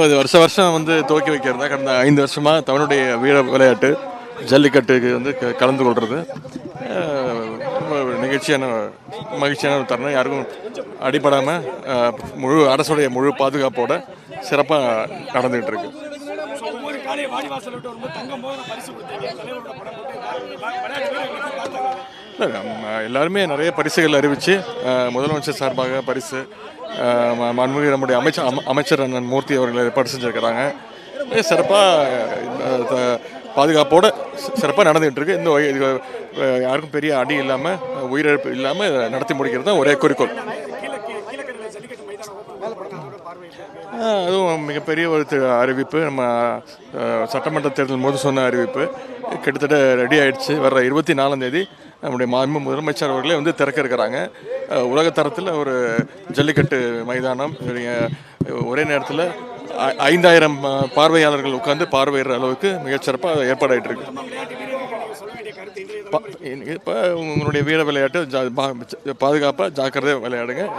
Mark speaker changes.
Speaker 1: இது வருஷ வருஷம் வந்து துவக்கி வைக்கிறது தான் கடந்த ஐந்து வருஷமாக தமிழுடைய வீர விளையாட்டு ஜல்லிக்கட்டுக்கு வந்து க- கலந்து கொள்வது ரொம்ப நிகழ்ச்சியான மகிழ்ச்சியான ஒரு தருணம். யாருக்கும் அடிபடாமல் முழு அரசுடைய முழு பாதுகாப்போட சிறப்பாக நடந்துகிட்டு இருக்கு.
Speaker 2: ஸோ ஒவ்வொரு விட்டு வரும்போது தங்கம் போது பரிசு கொடுத்தீங்க தலைவரோட படம் போட்டு விளையாட்டு வீரர்களுக்கு பார்த்தாங்க
Speaker 1: இல்ல, நம்ம எல்லாருமே நிறைய பரிசுகள் அறிவித்து முதலமைச்சர் சார்பாக பரிசு மண்முகி நம்முடைய அமைச்சர் அமைச்சர் அண்ணன் மூர்த்தி அவர்கள் ஏற்பாடு செஞ்சுருக்கிறாங்க. சிறப்பாக பாதுகாப்போடு சிறப்பாக நடந்துகிட்டு இருக்கு. இந்த இது, யாருக்கும் பெரிய அடி இல்லாமல் உயிரிழப்பு இல்லாமல் நடத்தி முடிக்கிறது தான் ஒரே குறிக்கோள். அதுவும் மிகப்பெரிய ஒரு அறிவிப்பு. நம்ம சட்டமன்ற தேர்தல் போது சொன்ன அறிவிப்பு. கிட்டத்தட்ட ரெடி ஆயிடுச்சு. வர்ற இருபத்தி நாலாம் தேதி நம்முடைய மாண்பு முதலமைச்சர் அவர்களே வந்து திறக்க இருக்கிறாங்க. உலக தரத்தில் ஒரு ஜல்லிக்கட்டு மைதானம் ஒரே நேரத்தில் ஐ- ஐந்தாயிரம் பார்வையாளர்கள் உட்கார்ந்து பார்வையிடுற அளவுக்கு மிகச்சிறப்பாக ஏற்பாடாயிட்டு இருக்கு. இப்போ உங்களுடைய வீர விளையாட்டு ஜா- பாதுகாப்பாக ஜாக்கிரதையாக விளையாடுங்க.